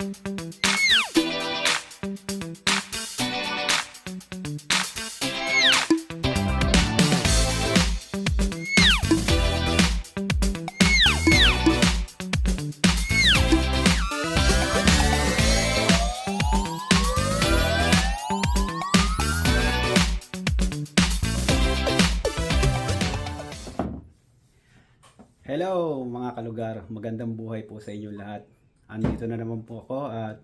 Hello mga kalugar, magandang buhay po sa inyong lahat. Andito na naman po ako at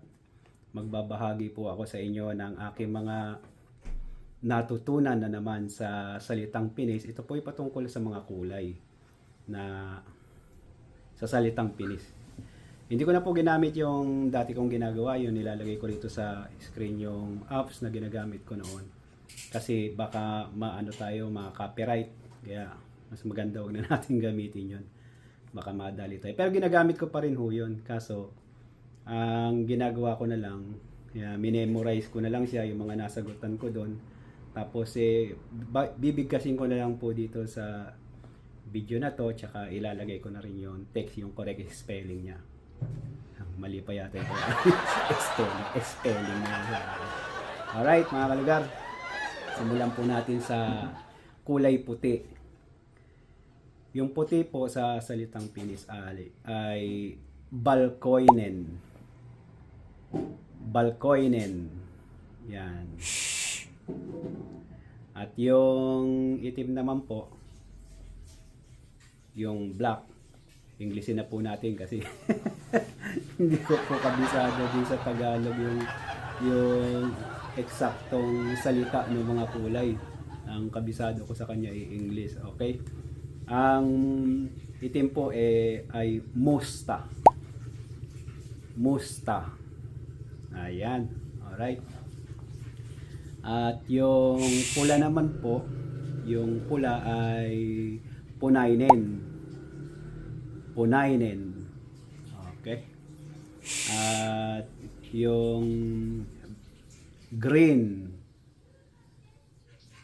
magbabahagi po ako sa inyo ng aking mga natutunan na naman sa salitang Pinis. Ito po ay patungkol sa mga kulay na sa salitang Pinis. Hindi ko na po ginamit yung dati kong ginagawa, yung nilalagay ko dito sa screen yung apps na ginagamit ko noon. Kasi baka maano tayo, ma-copyright. Kaya mas maganda wag na natin gamitin yon baka madali tayo. Pero ginagamit ko pa rin ho yun. Kaso, ang ginagawa ko na lang, yeah, minemorize ko na lang siya, yung mga nasagutan ko doon. Tapos, eh, bibigkasin ko na lang po dito sa video na to, tsaka ilalagay ko na rin yung text, yung correct spelling niya. Mali pa yata yung spelling, spelling niya. Alright, mga kalugar. Simulan po natin sa kulay puti. Yung puti po sa salitang Pinis ay, ay balkoinen. Balkoinen. Yan. At yung itim naman po, yung black. Englishin na po natin kasi hindi ko po kabisado din sa Tagalog yung yung eksaktong salita ng mga kulay. Ang kabisado ko sa kanya ay English, okay? Ang itim po eh, ay musta. Musta. Ayan. Alright. At yung pula naman po, yung pula ay punainen. Punainen. Okay. At yung green.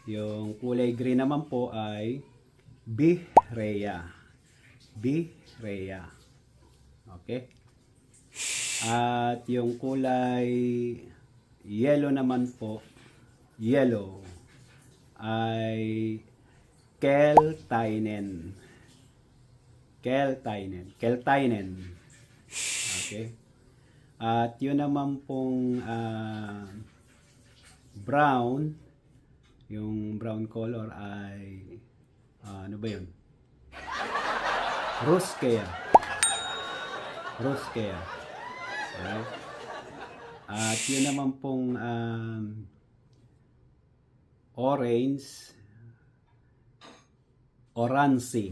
Yung kulay green naman po ay Bihreya. Bihreya. Okay? At yung kulay yellow naman po, yellow, ay Keltainen. Keltainen. Keltainen. Okay? At yun naman pong ah, brown, yung brown color ay Ah, ano ba yun? Ruskea. Ruskea. Alright? At yun naman pong um, orange, oransi.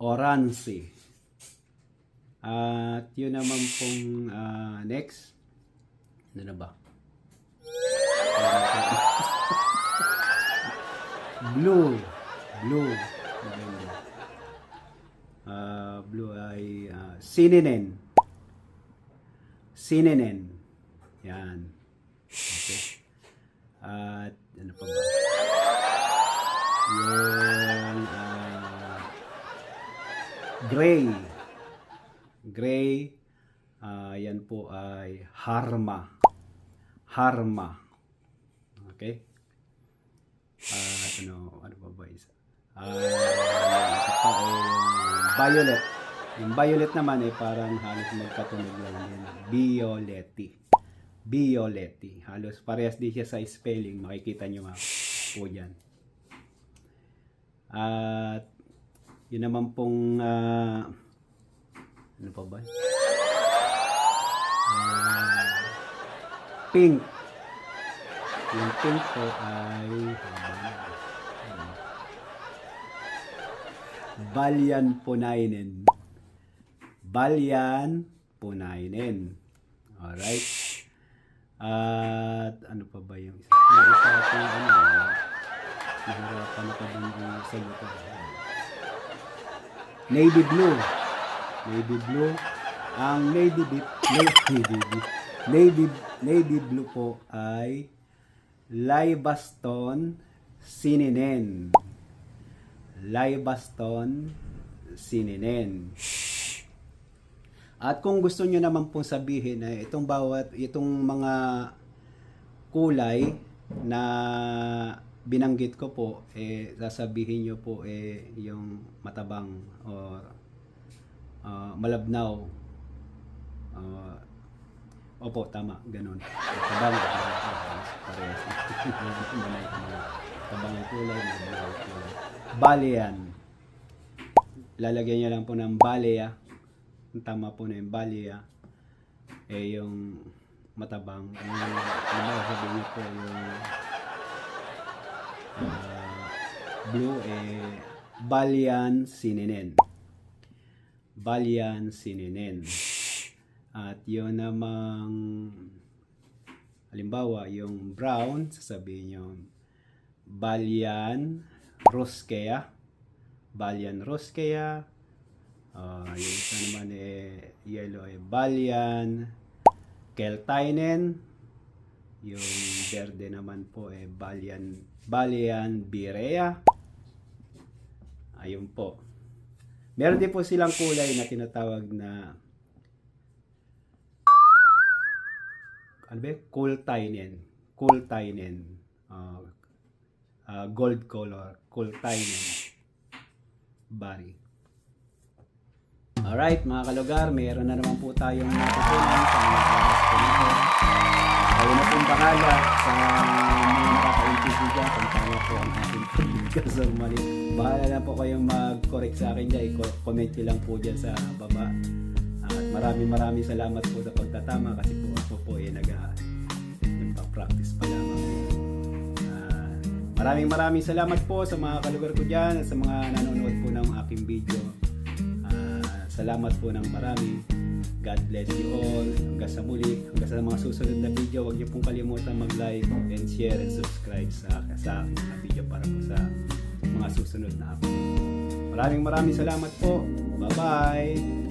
Oransi. At yun naman pong ah, next. Ano na ba? Blue. Blue. Maganda. Ah, blue ay uh, sininen. Sininen. Yan. Okay. At ano pa ba? Yung ah, gray. Gray. ah, yan po ay harma. Harma. Okay? Ano, ano ba ba isa? Ah, isa pa ay violet. Yung violet naman eh parang halos magkatunog lang din. Violetti. Violetti. Halos parehas din siya sa spelling. Makikita nyo nga po dyan. At yun naman pong ah, ano pa ba? Ah, pink. Yung pink po ay Balyan Punainen. Balyan Punainen. Alright. At ano pa ba yung isa? Yung isa po, ano, nahirapan ako din yung sagutan. Navy blue. Navy blue. Ang navy, blue- navy, navy, navy, navy blue po ay Laibaston sininen. Laibaston sininen. At kung gusto nyo naman pong sabihin na itong bawat, itong mga kulay na binanggit ko po, eh, sasabihin nyo po eh, yung matabang o ah, malabnaw. Ah, opo, tama, ganun. Matabang, parehas. parehas. Matabang ang kulay, kulay. Bale yan. Lalagyan nyo lang po ng bale ah. Ang tama po na yung bale ah. Eh yung matabang. Yung, ano ba, nyo po yung ah, blue eh Balian Sininen. Balian Sininen. At yun namang halimbawa yung brown, sasabihin nyo Balian Roskea. Balian Roskea. Ah, yung isa naman eh yellow eh Balian Keltainen. Yung verde naman po eh Balian Balian Birea. Ayun po. Meron din po silang kulay na tinatawag na ano ba? Kultainen. Kultainen. Ah, ah, gold color. Kultainen. Bari. Alright, mga kalugar, mayroon na naman po tayong natutunan sa mga oras po nito. Kayo na pong bahala sa mga nakakaintindi dyan kung tama po ang aking pagkas o mali. Bahala na po kayong mag-correct sa akin dyan. I-comment nyo lang po dyan sa baba. At maraming maraming salamat po sa pagtatama kasi po maraming maraming salamat po sa mga kalugar ko dyan at sa mga nanonood po ng aking video. Ah, salamat po ng marami. God bless you all. Hanggang sa muli, hanggang sa mga susunod na video, huwag niyo pong kalimutan mag-like and share and subscribe sa, sa aking video para po sa mga susunod na update. Maraming maraming salamat po. Bye-bye!